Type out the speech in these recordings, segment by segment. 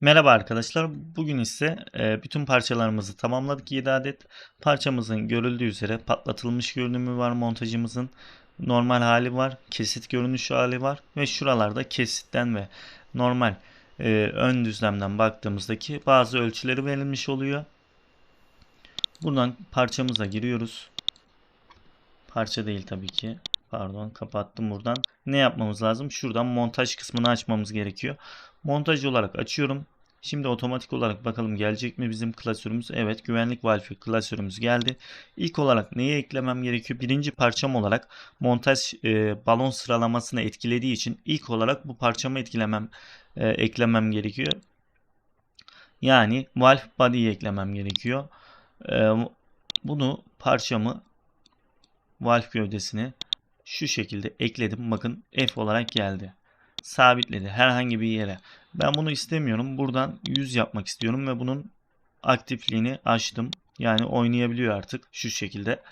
Merhaba arkadaşlar. Bugün ise e, bütün parçalarımızı tamamladık. 7 adet parçamızın görüldüğü üzere patlatılmış görünümü var montajımızın. Normal hali var. Kesit görünüş hali var. Ve şuralarda kesitten ve normal e, ön düzlemden baktığımızdaki bazı ölçüleri verilmiş oluyor. Buradan parçamıza giriyoruz. Parça değil tabii ki. Pardon kapattım buradan. Ne yapmamız lazım? Şuradan montaj kısmını açmamız gerekiyor. Montaj olarak açıyorum. Şimdi otomatik olarak bakalım gelecek mi bizim klasörümüz? Evet güvenlik valfi klasörümüz geldi. İlk olarak neyi eklemem gerekiyor? Birinci parçam olarak montaj e, balon sıralamasını etkilediği için ilk olarak bu parçamı etkilemem e, eklemem gerekiyor. Yani valve body'yi eklemem gerekiyor. E, bunu parçamı valve gövdesini şu şekilde ekledim. Bakın F olarak geldi. Sabitledi herhangi bir yere. Ben bunu istemiyorum. Buradan 100 yapmak istiyorum ve bunun aktifliğini açtım. Yani oynayabiliyor artık şu şekilde.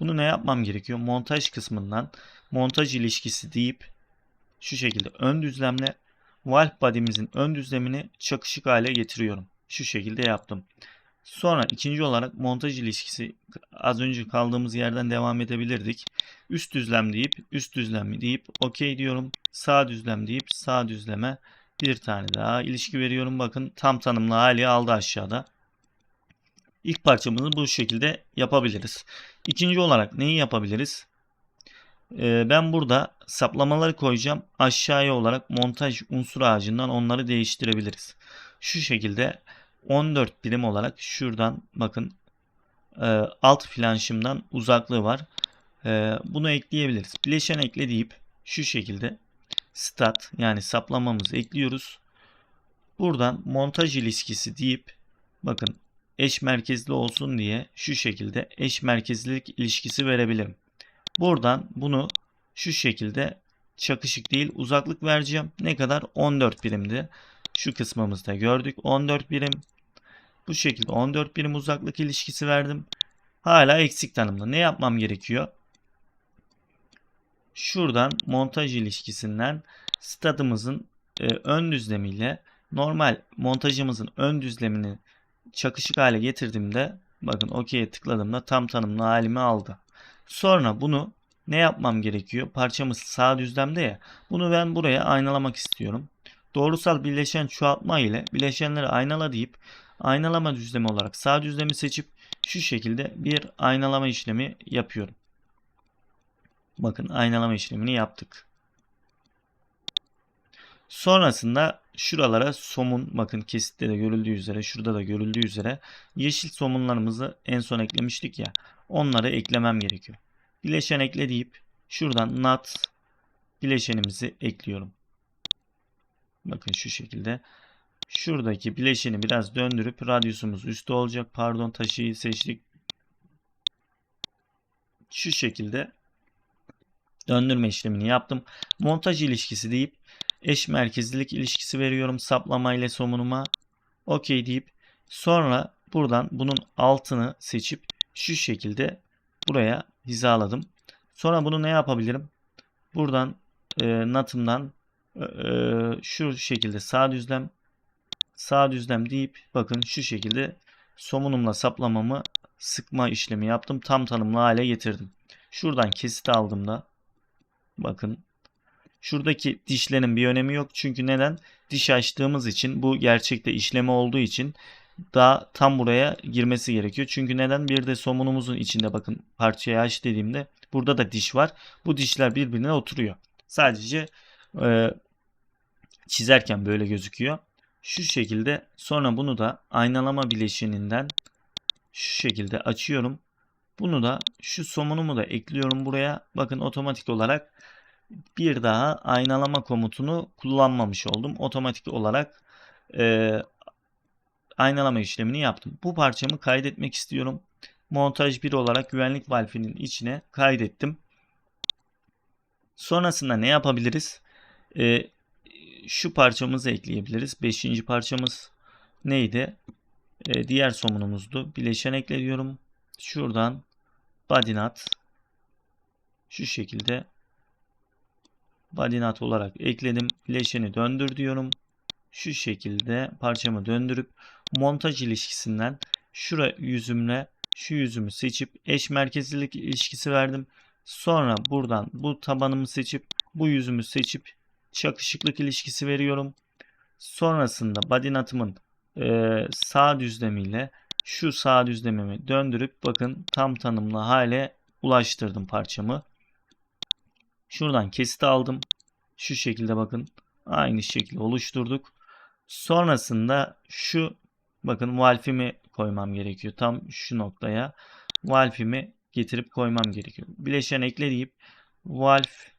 Bunu ne yapmam gerekiyor? Montaj kısmından montaj ilişkisi deyip şu şekilde ön düzlemle valve body'mizin ön düzlemini çakışık hale getiriyorum. Şu şekilde yaptım. Sonra ikinci olarak montaj ilişkisi az önce kaldığımız yerden devam edebilirdik. Üst düzlem deyip üst düzlem deyip okey diyorum. Sağ düzlem deyip sağ düzleme bir tane daha ilişki veriyorum. Bakın tam tanımlı hali aldı aşağıda. İlk parçamızı bu şekilde yapabiliriz. İkinci olarak neyi yapabiliriz? Ee, ben burada saplamaları koyacağım. Aşağıya olarak montaj unsur ağacından onları değiştirebiliriz. Şu şekilde 14 birim olarak şuradan bakın e, alt flanşımdan uzaklığı var. E, bunu ekleyebiliriz. Bileşen ekle deyip şu şekilde stat yani saplamamızı ekliyoruz. Buradan montaj ilişkisi deyip bakın eş merkezli olsun diye şu şekilde eş merkezlilik ilişkisi verebilirim. Buradan bunu şu şekilde çakışık değil uzaklık vereceğim. Ne kadar? 14 birimdi. Şu kısmımızda gördük. 14 birim. Bu şekilde 14 birim uzaklık ilişkisi verdim. Hala eksik tanımlı. Ne yapmam gerekiyor? Şuradan montaj ilişkisinden stadımızın e, ön düzlemiyle normal montajımızın ön düzlemini çakışık hale getirdiğimde bakın OK'ye tıkladığımda tam tanımlı halimi aldı. Sonra bunu ne yapmam gerekiyor? Parçamız sağ düzlemde ya. Bunu ben buraya aynalamak istiyorum. Doğrusal birleşen çoğaltma ile bileşenleri aynala deyip aynalama düzlemi olarak sağ düzlemi seçip şu şekilde bir aynalama işlemi yapıyorum. Bakın aynalama işlemini yaptık. Sonrasında şuralara somun bakın kesitte de görüldüğü üzere şurada da görüldüğü üzere yeşil somunlarımızı en son eklemiştik ya onları eklemem gerekiyor. Bileşen ekle deyip şuradan not bileşenimizi ekliyorum. Bakın şu şekilde. Şuradaki bileşeni biraz döndürüp radyusumuz üstte olacak. Pardon taşıyı seçtik. Şu şekilde döndürme işlemini yaptım. Montaj ilişkisi deyip eş merkezlilik ilişkisi veriyorum saplama ile somunuma. OK deyip sonra buradan bunun altını seçip şu şekilde buraya hizaladım. Sonra bunu ne yapabilirim? Buradan e, natımdan e, şu şekilde sağ düzlem sağ düzlem deyip bakın şu şekilde somunumla saplamamı sıkma işlemi yaptım. Tam tanımlı hale getirdim. Şuradan kesit aldığımda bakın şuradaki dişlerin bir önemi yok. Çünkü neden? Diş açtığımız için bu gerçekte işleme olduğu için daha tam buraya girmesi gerekiyor. Çünkü neden? Bir de somunumuzun içinde bakın parçaya aç dediğimde burada da diş var. Bu dişler birbirine oturuyor. Sadece e, çizerken böyle gözüküyor. Şu şekilde sonra bunu da aynalama bileşeninden şu şekilde açıyorum. Bunu da şu somunumu da ekliyorum buraya. Bakın otomatik olarak bir daha aynalama komutunu kullanmamış oldum. Otomatik olarak e, aynalama işlemini yaptım. Bu parçamı kaydetmek istiyorum. Montaj 1 olarak güvenlik valfinin içine kaydettim. Sonrasında ne yapabiliriz? E, şu parçamızı ekleyebiliriz. Beşinci parçamız neydi? Ee, diğer somunumuzdu. Bileşen ekliyorum. Şuradan badinat şu şekilde badinat olarak ekledim. Bileşeni döndür diyorum. şu şekilde parçamı döndürüp montaj ilişkisinden şura yüzümle şu yüzümü seçip eş merkezlilik ilişkisi verdim. Sonra buradan bu tabanımı seçip bu yüzümü seçip çakışıklık ilişkisi veriyorum. Sonrasında body knot'ımın e, sağ düzlemiyle şu sağ düzlemimi döndürüp bakın tam tanımlı hale ulaştırdım parçamı. Şuradan kesit aldım. Şu şekilde bakın aynı şekilde oluşturduk. Sonrasında şu bakın valfimi koymam gerekiyor. Tam şu noktaya valfimi getirip koymam gerekiyor. Bileşen ekle deyip valf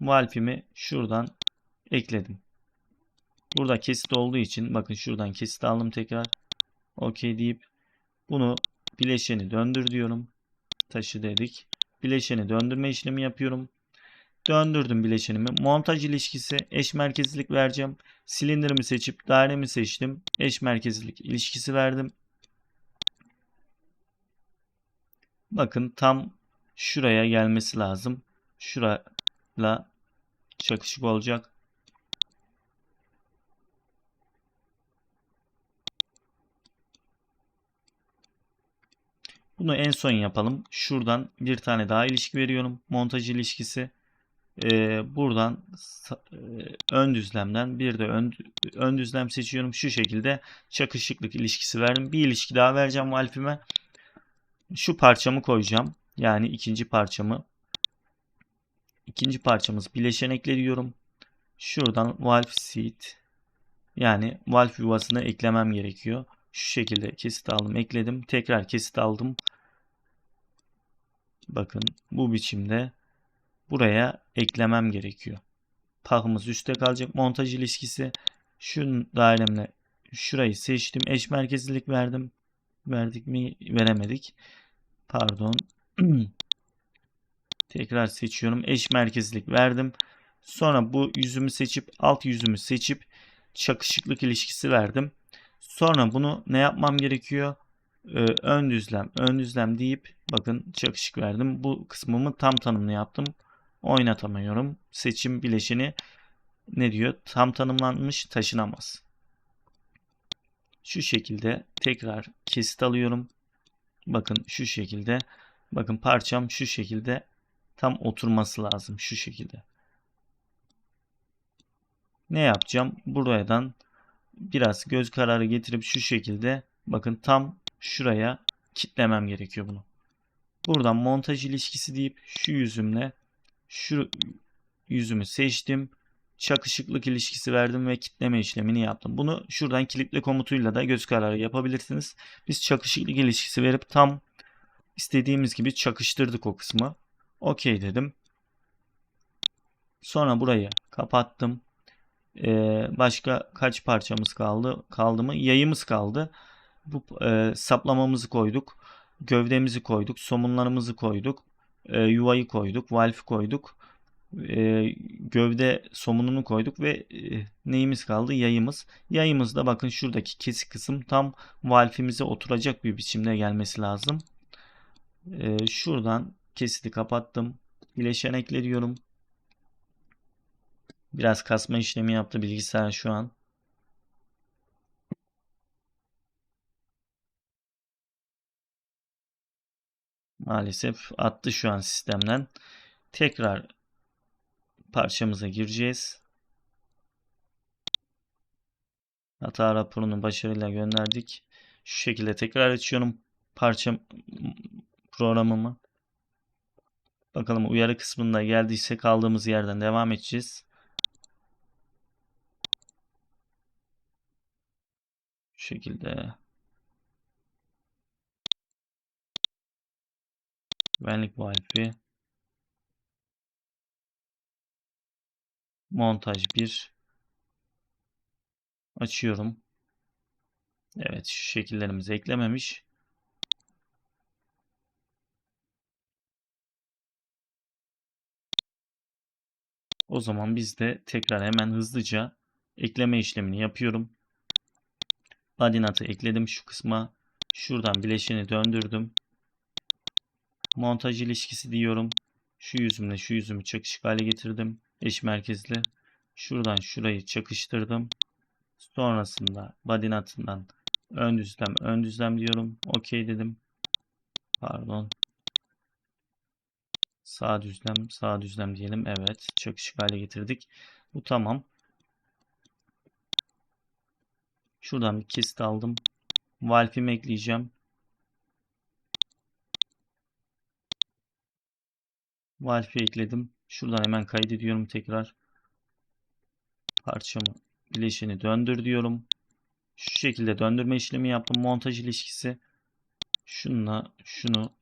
valfimi şuradan ekledim. Burada kesit olduğu için bakın şuradan kesit aldım tekrar. OK deyip bunu bileşeni döndür diyorum. Taşı dedik. Bileşeni döndürme işlemi yapıyorum. Döndürdüm bileşenimi. Montaj ilişkisi eş merkezlilik vereceğim. Silindirimi seçip dairemi seçtim. Eş merkezlilik ilişkisi verdim. Bakın tam şuraya gelmesi lazım. Şurayla çakışık olacak. Bunu en son yapalım. Şuradan bir tane daha ilişki veriyorum. Montaj ilişkisi. Ee, buradan e, ön düzlemden bir de ön, ön düzlem seçiyorum. Şu şekilde çakışıklık ilişkisi verdim. Bir ilişki daha vereceğim valfime. Şu parçamı koyacağım. Yani ikinci parçamı. İkinci parçamız bileşen ekliyorum. Şuradan valve seed yani valve yuvasını eklemem gerekiyor. Şu şekilde kesit aldım ekledim. Tekrar kesit aldım. Bakın bu biçimde buraya eklemem gerekiyor. Pahımız üstte kalacak. Montaj ilişkisi şu dairemle şurayı seçtim. Eş merkezlilik verdim. Verdik mi? Veremedik. Pardon. Tekrar seçiyorum. Eş merkezlilik verdim. Sonra bu yüzümü seçip alt yüzümü seçip çakışıklık ilişkisi verdim. Sonra bunu ne yapmam gerekiyor? Ee, ön düzlem, ön düzlem deyip bakın çakışık verdim. Bu kısmımı tam tanımlı yaptım. Oynatamıyorum. Seçim bileşeni ne diyor? Tam tanımlanmış taşınamaz. Şu şekilde tekrar kesit alıyorum. Bakın şu şekilde. Bakın parçam şu şekilde tam oturması lazım. Şu şekilde. Ne yapacağım? Buradan biraz göz kararı getirip şu şekilde bakın tam şuraya kitlemem gerekiyor bunu. Buradan montaj ilişkisi deyip şu yüzümle şu yüzümü seçtim. Çakışıklık ilişkisi verdim ve kitleme işlemini yaptım. Bunu şuradan kilitle komutuyla da göz kararı yapabilirsiniz. Biz çakışıklık ilişkisi verip tam istediğimiz gibi çakıştırdık o kısmı. OK dedim. Sonra burayı kapattım. Ee, başka kaç parçamız kaldı? Kaldı mı? Yayımız kaldı. Bu e, saplamamızı koyduk. Gövdemizi koyduk. Somunlarımızı koyduk. E, yuvayı koyduk. Valfi koyduk. E, gövde somununu koyduk ve e, neyimiz kaldı? Yayımız. Yayımızda bakın şuradaki kesik kısım tam valfimize oturacak bir biçimde gelmesi lazım. E, şuradan kesiti kapattım. Bileşen ekliyorum. Biraz kasma işlemi yaptı bilgisayar şu an. Maalesef attı şu an sistemden. Tekrar parçamıza gireceğiz. Hata raporunu başarıyla gönderdik. Şu şekilde tekrar açıyorum parça programımı. Bakalım uyarı kısmında geldiyse kaldığımız yerden devam edeceğiz. Şu şekilde. Güvenlik valfi. Montaj 1. Açıyorum. Evet şu şekillerimizi eklememiş. O zaman biz de tekrar hemen hızlıca ekleme işlemini yapıyorum. Ladinat'ı ekledim şu kısma. Şuradan bileşeni döndürdüm. Montaj ilişkisi diyorum. Şu yüzümle şu yüzümü çakışık hale getirdim. Eş merkezli. Şuradan şurayı çakıştırdım. Sonrasında body nut'ından ön düzlem ön düzlem diyorum. Okey dedim. Pardon. Sağ düzlem sağ düzlem diyelim. Evet. Çakışık hale getirdik. Bu tamam. Şuradan bir kesit aldım. Valve'imi ekleyeceğim. Valve'i ekledim. Şuradan hemen kaydediyorum tekrar. Parçamı bileşeni döndür diyorum. Şu şekilde döndürme işlemi yaptım. Montaj ilişkisi. Şununla şunu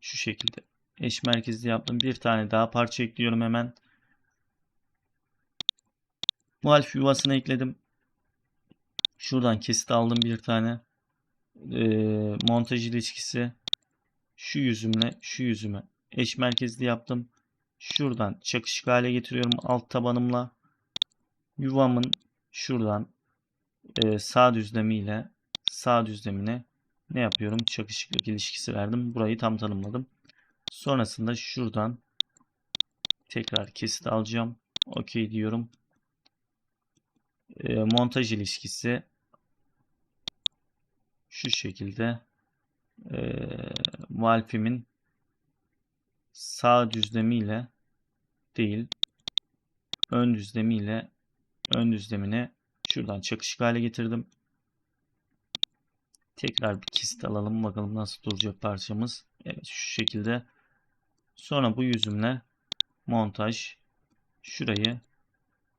şu şekilde eş merkezli yaptım. Bir tane daha parça ekliyorum hemen. Valve yuvasını ekledim. Şuradan kesit aldım bir tane. Ee, montaj ilişkisi. Şu yüzümle şu yüzüme eş merkezli yaptım. Şuradan çakışık hale getiriyorum alt tabanımla. Yuvamın şuradan e, sağ düzlemiyle sağ düzlemine ne yapıyorum? Çakışıklık ilişkisi verdim. Burayı tam tanımladım. Sonrasında şuradan tekrar kesit alacağım. Okey diyorum. E, montaj ilişkisi şu şekilde e, valfimin sağ düzlemiyle değil ön düzlemiyle ön düzlemine şuradan çakışık hale getirdim. Tekrar bir kesit alalım bakalım nasıl duracak parçamız. Evet şu şekilde. Sonra bu yüzümle montaj şurayı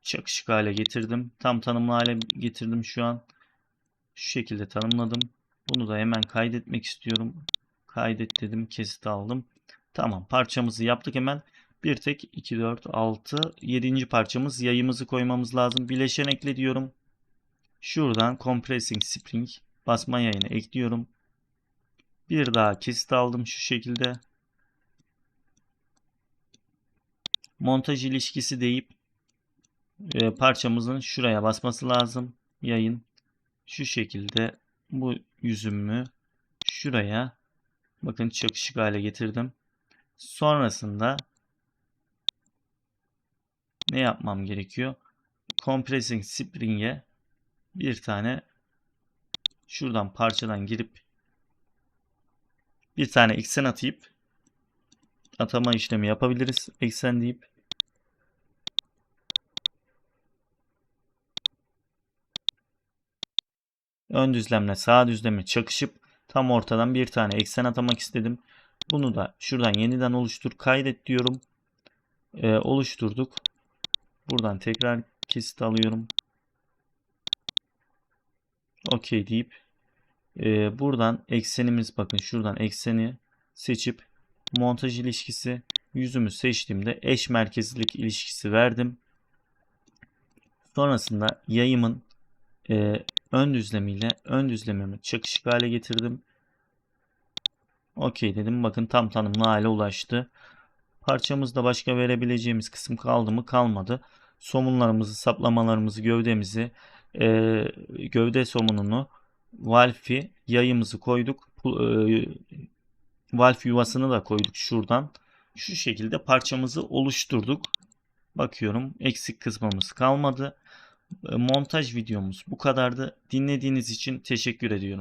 çakışık hale getirdim. Tam tanımlı hale getirdim şu an. Şu şekilde tanımladım. Bunu da hemen kaydetmek istiyorum. Kaydet dedim. Kesit aldım. Tamam parçamızı yaptık hemen. Bir tek 2, 4, 6, 7. parçamız yayımızı koymamız lazım. Bileşen ekle diyorum. Şuradan compressing spring basma yayını ekliyorum. Bir daha kesit aldım şu şekilde. Montaj ilişkisi deyip e, parçamızın şuraya basması lazım. Yayın şu şekilde bu yüzümü şuraya bakın çakışık hale getirdim. Sonrasında ne yapmam gerekiyor? Compressing Spring'e bir tane şuradan parçadan girip bir tane eksen atayıp atama işlemi yapabiliriz. Eksen deyip ön düzlemle sağ düzlemi çakışıp tam ortadan bir tane eksen atamak istedim. Bunu da şuradan yeniden oluştur kaydet diyorum. Ee, oluşturduk. Buradan tekrar kesit alıyorum. OK deyip e, buradan eksenimiz bakın şuradan ekseni seçip montaj ilişkisi yüzümü seçtiğimde eş merkezlilik ilişkisi verdim. Sonrasında yayımın e, ön düzlemiyle ön düzlemimi çakışık hale getirdim. OK dedim. Bakın tam tanımlı hale ulaştı. Parçamızda başka verebileceğimiz kısım kaldı mı? Kalmadı. Somunlarımızı, saplamalarımızı, gövdemizi, e, gövde somununu, valfi, yayımızı koyduk. E, valf yuvasını da koyduk şuradan. Şu şekilde parçamızı oluşturduk. Bakıyorum eksik kısmımız kalmadı. Montaj videomuz bu kadardı. Dinlediğiniz için teşekkür ediyorum.